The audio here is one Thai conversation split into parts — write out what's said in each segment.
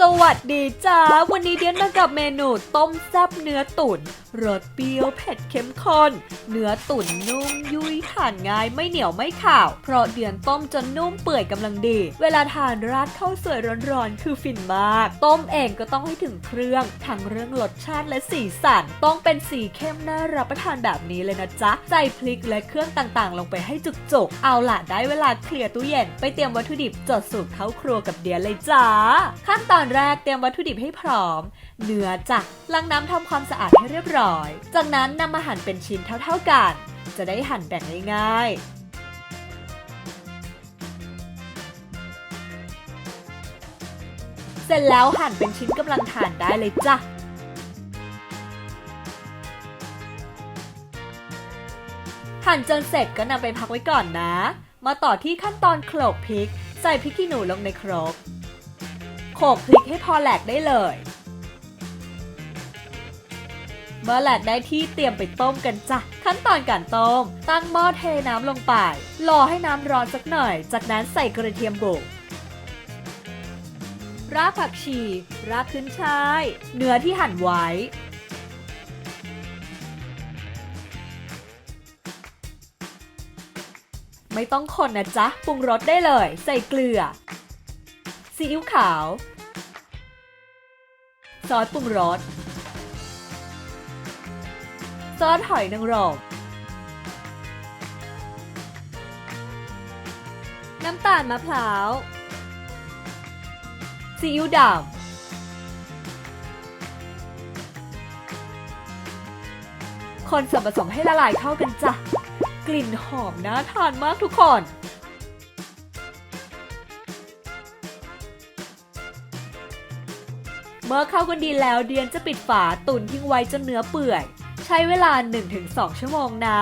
สวัสดีจ้า วันนี้เดียนมากับเมนูต้มแซบเนื้อตุ๋น รสเปรี้ยวเผ็ดเข้มข้น เนื้อตุ๋นนุ่มยุยทานง่ายไม่เหนียวไม่ข่าว เพราะเดียนต้มจนนุ่มเปื่อยกำลังดี เวลาทานราดข้าวสวยร้อนๆ คือฟินมาก ต้มเองก็ต้องให้ถึงเครื่องทั้งเรื่องรสชาติและสีสัน ต้องเป็นสีเข้มน่ารับประทานแบบนี้เลยนะจ๊ะ ใส่พริกและเครื่องต่างๆ ลงไปให้จุกๆ เอาล่ะได้เวลาเคลียร์ตู้เย็น ไปเตรียมวัตถุดิบจดสูตรเข้าครัวกับเดียเลยจ้า ขั้นตอนแรกเตรียมวัตถุดิบให้พร้อม เนื้อจ้ะล้างน้ำทำความสะอาดให้เรียบร้อยจากนั้นนำมาหั่นเป็นชิ้นเท่าๆกัน จะได้หั่นแบ่งง่ายๆ เสร็จแล้วหั่นเป็นชิ้นกำลังทานได้เลยจ้ะหั่นจนเสร็จก็นำไปพักไว้ก่อนนะ มาต่อที่ขั้นตอนโขลกพริก ใส่พริกขี้หนูลงในครกโขลกพริกให้พอแหลกได้เลย เมื่อแหลกได้ที่เตรียมไปต้มกันจ้ะ ขั้นตอนการต้ม ตั้งหม้อเทน้ำลงไป รอให้น้ำร้อนสักหน่อย จากนั้นใส่กระเทียมบุกรากผักชี รากขึ้นช่าย เนื้อที่หั่นไว้ ไม่ต้องคนนะจ๊ะ ปรุงรสได้เลย ใส่เกลือ ซีอิ๊วขาว ซอสปรุงรส ซอสหอยนางรมน้ำตาลมะพร้าว ซีอิ๊วดำ คนส่วนผสมให้ละลายเข้ากันจ้ะ กลิ่นหอมน่าทานมากทุกคน เมื่อเข้ากันดีแล้วเดียนจะปิดฝาตุนทิ้งไว้จนเนื้อเปื่อย ใช้เวลา 1-2 ชั่วโมงนะ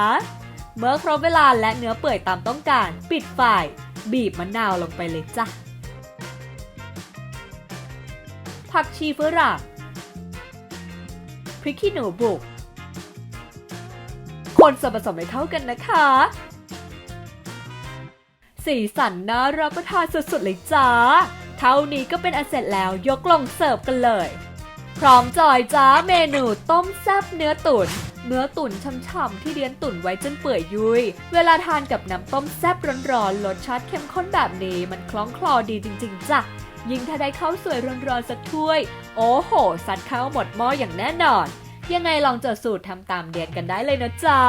เมื่อครบเวลาและเนื้อเปื่อยตามต้องการ ปิดไฟบีบมะนาวลงไปเลยจ้ะ ผักชีฝรั่งพริกขี้หนูบุก คนส่วนผสมให้เข้ากันนะคะ สีสันน่ารับประทานสุดๆเลยจ้า เท่านี้ก็เป็นอันเสร็จแล้วยกลงเสิร์ฟกันเลย พร้อมจอยจ้าเมนูต้มแซ่บเนื้อตุนเนื้อตุ๋นช่ำๆที่เดียนตุ๋นไว้จนเปื่อยยุย เวลาทานกับน้ำต้มแซ่บร้อนๆรสชาติเข้มข้นแบบนี้มันคล้องคลอดีจริง ๆจ้ะยิ่งถ้าได้ข้าวสวยร้อนๆสักถ้วย โอ้โหซัดข้าวหมดหม้ออย่างแน่นอน ยังไงลองจดสูตรทำตามเดียนกันได้เลยนะจ๊ะ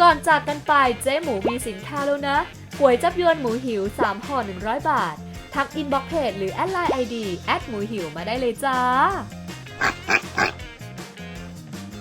ก่อนจากกันไปเจ๊หมูมีสินค้าแล้วนะ ก๋วยจับยวนหมูหิว 3ห่อ100 บาท ทักอินบ็อกเพจหรือแอดไลน์ไอดีแอดหมูหิวมาได้เลยจ้า